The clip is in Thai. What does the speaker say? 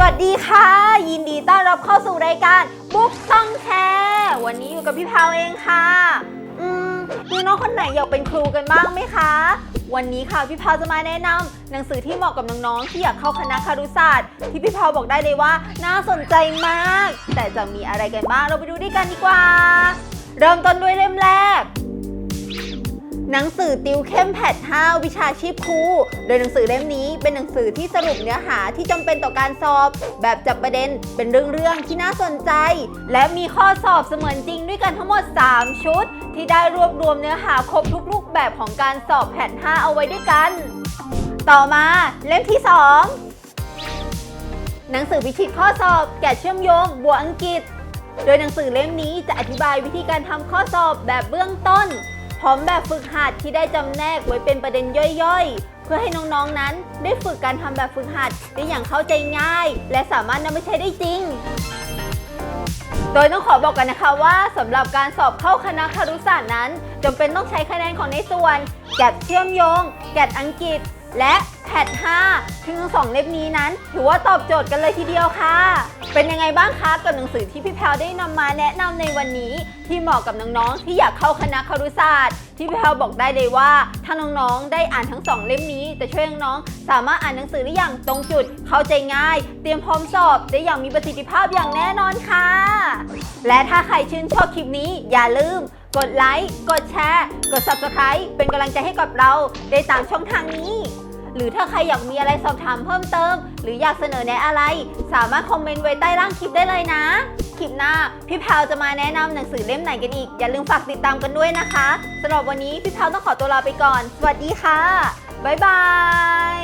วัสดีค่ะ ยินดีต้อนรับเข้าสู่รายการบุ๊กต้องแชร์วันนี้อยู่กับพี่พาวเองค่ะ อืมมีน้องคนไหนอยากเป็นครูกันบ้างไหมคะ วันนี้ค่ะพี่พาวจะมาแนะนำหนังสือที่เหมาะกับน้องๆที่อยากเข้าคณะคารุศาสตร์ที่พี่พาวบอกได้เลยว่าน่าสนใจมาก แต่จะมีอะไรกันบ้างเราไปดูด้วยกันดีกว่า เริ่มต้นด้วยเล่มแรก หนังสือติวเข้มแพท5วิชาชีพครู โดยหนังสือเล่มนี้เป็นหนังสือที่สรุปเนื้อหาที่จำเป็นต่อการสอบ แบบจับประเด็นเป็นเรื่องๆที่น่าสนใจ และมีข้อสอบเสมือนจริงด้วยกันทั้งหมด 3 ชุด ที่ได้รวบรวมเนื้อหาครบทุกรูปแบบของการสอบแพท5เอาไว้ด้วยกัน ต่อมาเล่มที่ 2หนังสือพิชิตข้อสอบแกะเชื่อมโยงบวกอังกฤษ โดยหนังสือเล่มนี้จะอธิบายวิธีการทำข้อสอบแบบเบื้องต้น พร้อมแบบฝึกหัดที่ได้จำแนกไว้เป็นประเด็นย่อยๆ เพื่อให้น้องๆนั้นได้ฝึกการทำแบบฝึกหัดได้อย่างเข้าใจง่าย และสามารถนำไปใช้ได้จริง โดยต้องขอบอกกันนะคะว่าสำหรับการสอบเข้าคณะคารุศาสตร์นั้นจำเป็นต้องใช้คะแนนของในส่วน แกดเชื่อมโยง แกดอังกฤษ และแพท5ซึ่งทั้งสองเล่มนี้นั้น ถือว่าตอบโจทย์กันเลยทีเดียวค่ะ เป็นยังไงบ้างคะกับหนังสือที่พี่แพลวได้นำมาแนะนำในวันนี้ ที่เหมาะกับน้องๆที่อยากเข้าคณะครุศาสตร์ ที่พี่แพลวบอกได้เลยว่า ถ้าน้องๆได้อ่านทั้งสองเล่มนี้จะช่วยน้องๆสามารถอ่านหนังสือได้อย่างตรงจุด เข้าใจง่าย เตรียมพร้อมสอบได้อย่างมีประสิทธิภาพอย่างแน่นอนค่ะ และถ้าใครชื่นชอบคลิปนี้อย่าลืม กดไลค์ กดแชร์ กด subscribe เป็นกำลังใจให้กับเราได้ตามช่องทางนี้ หรือถ้าใครอยากมีอะไรสอบถามเพิ่มเติม หรืออยากเสนอแนะอะไร สามารถคอมเมนต์ไว้ใต้ล่างคลิปได้เลยนะ คลิปหน้า พี่แพวจะมาแนะนำหนังสือเล่มไหนกันอีก อย่าลืมฝากติดตามกันด้วยนะคะสำหรับวันนี้พี่แพวต้องขอตัวลาไปก่อน สวัสดีค่ะบ๊ายบาย